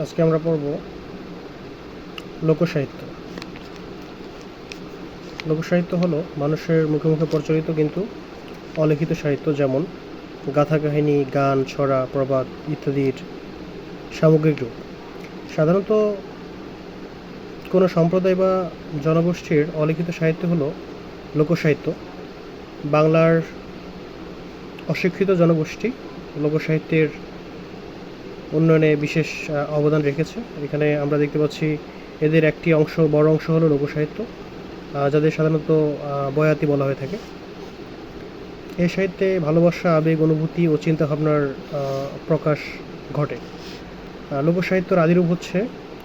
আজকে আমরা পড়ব লোকসাহিত্য। লোকসাহিত্য হলো মানুষের মুখে মুখে প্রচলিত কিন্তু অলিখিত সাহিত্য যেমন গাথা কাহিনী, গান, ছড়া, প্রবাদ ইত্যাদির সামগ্রিক রূপ। সাধারণত কোনো সম্প্রদায় বা জনগোষ্ঠীর অলিখিত সাহিত্য হলো লোকসাহিত্য। বাংলার অশিক্ষিত জনগোষ্ঠী লোকসাহিত্যের উন্নয়নে বিশেষ অবদান রেখেছে। এখানে আমরা দেখতে পাচ্ছি এদের একটি অংশ, বড় অংশ হলো লোকসাহিত্য যাদের সাধারণত বয়াতি বলা হয়ে থাকে। এই সাহিত্যে ভালোবাসা, আবেগ, অনুভূতি ও চিন্তাভাবনার প্রকাশ ঘটে। লোকসাহিত্যর আদিরূপ হচ্ছে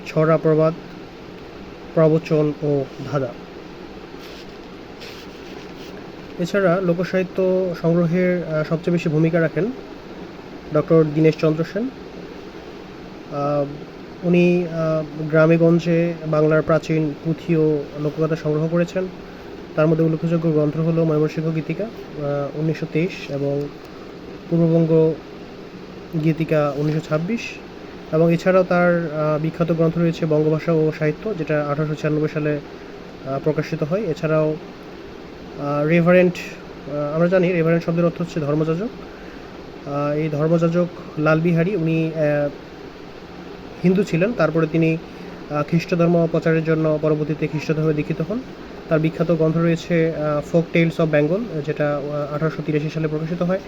ছড়া প্রবাদ, প্রবচন ও ধাঁধা। এছাড়া লোকসাহিত্য সংগ্রহের সবচেয়ে বেশি ভূমিকা রাখেন ডক্টর দীনেশ চন্দ্র সেন। উনি গ্রামেগঞ্জে বাংলার প্রাচীন পুঁথি ও লোককথা সংগ্রহ করেছেন। তার মধ্যে উল্লেখযোগ্য গ্রন্থ হলো ময়মনসিংহ গীতিকা উনিশশো তেইশ এবং পূর্ববঙ্গ গীতিকা উনিশশো ছাব্বিশ। এবং এছাড়াও তার বিখ্যাত গ্রন্থ রয়েছে বঙ্গভাষা ও সাহিত্য, যেটা আঠারোশো ছিয়ানব্বই সালে প্রকাশিত হয়। এছাড়াও রেভারেন্ট আমরা জানি রেভারেন্ট শব্দের অর্থ হচ্ছে ধর্মযাজক। এই ধর্মযাজক লালবিহারী, উনি হিন্দু ছিলেন, তারপরে তিনি খ্রিস্ট ধর্ম প্রচারের জন্য পরবর্তীতে খ্রিস্ট ধর্মে দীক্ষিত হন। তার বিখ্যাত গ্রন্থ রয়েছে ফোক টেলস অফ বেঙ্গল, যেটা আঠারোশো তিরাশি সালে প্রকাশিত হয়।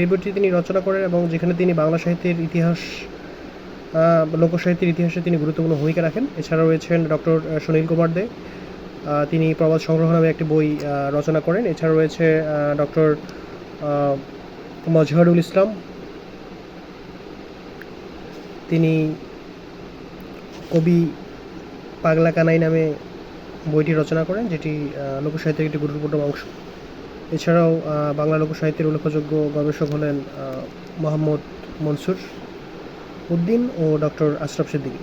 এই বইটি তিনি রচনা করেন এবং যেখানে তিনি বাংলা সাহিত্যের ইতিহাস লোকসাহিত্যের ইতিহাসে তিনি গুরুত্বপূর্ণ ভূমিকা রাখেন। এছাড়া রয়েছেন ডক্টর সুনীল কুমার দে। তিনি প্রবাদ সংগ্রহ নামে একটি বই রচনা করেন। এছাড়া রয়েছে ডক্টর মজহারুল ইসলাম তিনি কবি পাগলা কানাই নামে বইটি রচনা করেন, যেটি লোকসাহিত্যের একটি গুরুত্বপূর্ণ অংশ। এছাড়াও বাংলা লোকসাহিত্যের উল্লেখযোগ্য গবেষক হলেন মোহাম্মদ মনসুর উদ্দিন ও ডক্টর আশরাফ সিদ্দিকী।